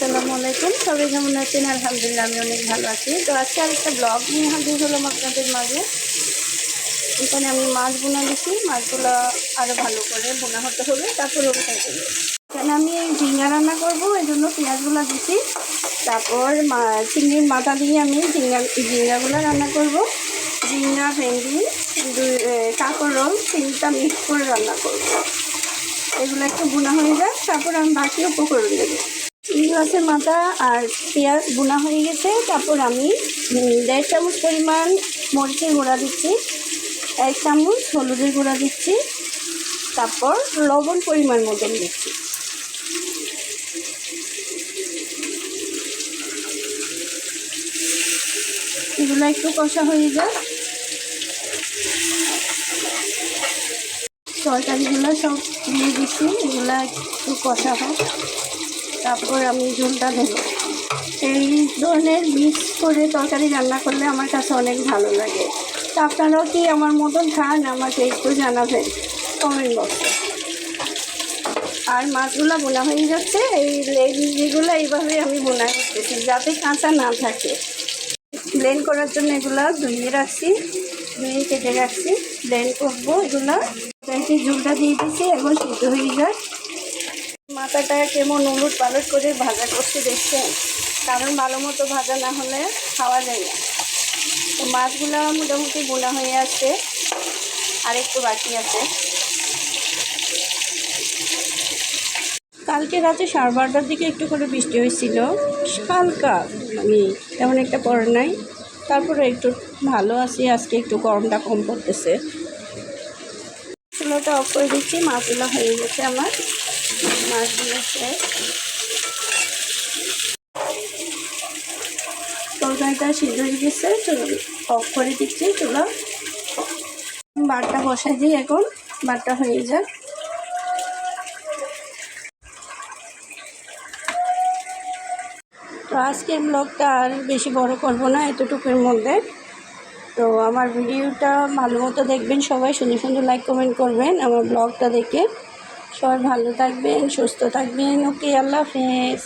আসসালামু আলাইকুম। সবাই কেমন আছেন? আলহামদুলিল্লাহ আমি অনেক ভালো আছি। তো আজকে আরেকটা ব্লগ নিয়ে হাজির হলাম আপনাদের মাঝে। এখানে আমি মাছ বোনা দিচ্ছি মাছগুলো আরও ভালো করে বোনা হতে হবে তারপর দেবো এখানে আমি ঝিঙ্গা রান্না করব এই জন্য পেঁয়াজগুলো দিচ্ছি তারপর চিংড়ির মাথা দিয়ে আমি ঝিঙ্গা ঝিঙ্গাগুলো রান্না করব। ঝিঙ্গা ভেন্ডি দুই এ, কাঁকড় রোল তিনটা মিক্স করে রান্না করব। এগুলো একটু বোনা হয়ে যায় তারপর আমি বাকি উপকরণ দেবো। মাছের মাথা আর পেঁয়াজ বোনা হয়ে গেছে। তারপর আমি দেড় চামচ পরিমাণ মরিচের গুঁড়া দিচ্ছি। এক চামচ হলুদের গুঁড়া দিচ্ছি। তারপর লবণ পরিমাণ মতন দিচ্ছি। এগুলো একটু কষা হয়ে যায় তরকারিগুলো সব দিয়ে দিচ্ছি। এগুলো একটু কষা হোক। তারপর আমি ঝোলটা দেবো। এই ধরনের মিক্স করে তরকারি রান্না করলে আমার কাছে অনেক ভালো লাগে। তা আপনারাও কি আমার মতন খান? আমাকে একটু জানাবেন কমেন্ট বক্সে আর মাছগুলো বোনা হয়ে যাচ্ছে। এই লেগুলো এইভাবে আমি বোনা করতেছি যাতে কাঁচা না থাকে। ব্লেন্ড করার জন্য এগুলো ধুয়ে রাখছি, ধুয়ে কেটে রাখছি। ব্লেন্ড করব এগুলো। ঝুলটা দিয়ে দিচ্ছি, এখন সিদ্ধ হয়ে যায় মাথাটা কেমন উলট পালট করে ভাজা করতে দেখছেন? কারণ ভালো মতো ভাজা না হলে খাওয়া যায় না। তো মাছগুলো মোটামুটি বোনা হয়ে আছে, আর একটু বাকি আছে। কালকে রাতে সাড়ে বারোটার দিকে একটু করে বৃষ্টি হয়েছিল। হালকা মানে তেমন একটা পড়ে নাই। তারপরে একটু ভালো আছি, আজকে একটু গরমটা কম পড়তেছে। চুলোটা অফ করে দিচ্ছি, মাছগুলো হয়ে গেছে আমার। মাছগুলো শেষ তরকারিটা সিদ্ধ হয়ে গেছে অফ করে দিচ্ছি, চুলো। বাটটা বসাই দিই এখন বাটটা হয়ে যাক। তো আজকের ব্লগটা আর বেশি বড় করব না, এতটুকুর মধ্যে। তো আমার ভিডিওটা ভালো মতো দেখবেন সবাই, সুন্দর সুন্দর লাইক কমেন্ট করবেন, আমার ব্লগটা দেখে। সবাই ভালো থাকবেন সুস্থ থাকবেন। ওকে আল্লাহ হাফেজ।